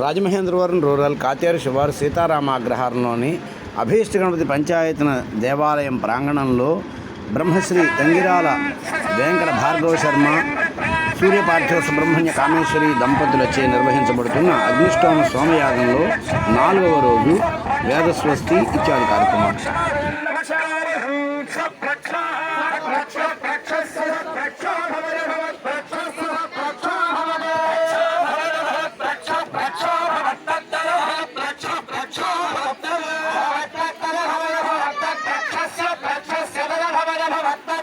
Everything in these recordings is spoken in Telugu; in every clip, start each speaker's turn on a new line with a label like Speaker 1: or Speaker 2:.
Speaker 1: రాజమహేంద్రవరం రూరల్ కాతేరు శివారు సీతారామ అగ్రహారంలోని అభీష్ట గణపతి పంచాయతన దేవాలయం ప్రాంగణంలో బ్రహ్మశ్రీ తంగిరాల వెంకట భార్గవ శర్మ సూర్యపార్థివ సుబ్రహ్మణ్య కామేశ్వరి దంపతులచే నిర్వహించబడుతున్న అగ్నిష్టోమ సోమయాగంలో నాలుగవ రోజు వేదస్వస్తి ఇత్యాది
Speaker 2: Bye.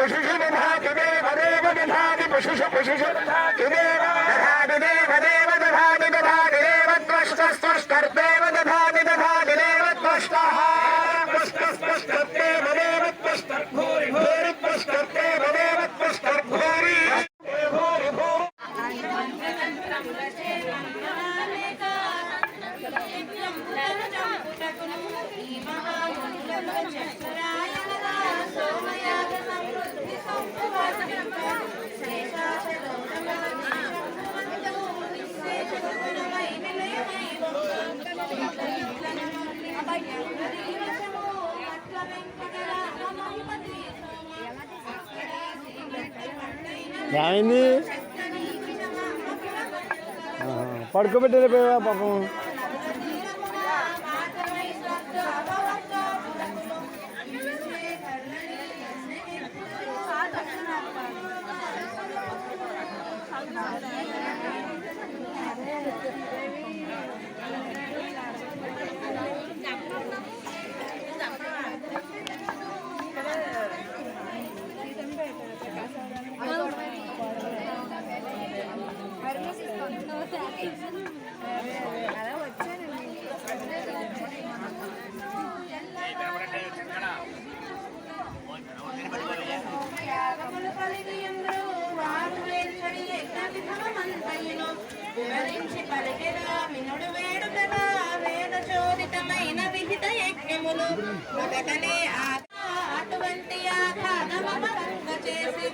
Speaker 2: పశుషు పశుషు దధాతి దేవ దేవ దధాతి పశుషు పశుషు దధాతి దేవ దధాతి దేవ దేవ దధాతి దధాతి దేవ త్వష్ట స్పష్టర్దేవ దధాతి దధాతి ఏమైంది ఆహా. పడుకోబెట్టారా పాపం
Speaker 3: పలికెదా వినుడు వేడుకదా వేద చోదితమైన విహిత యజ్ఞములు. అటువంటి చేసి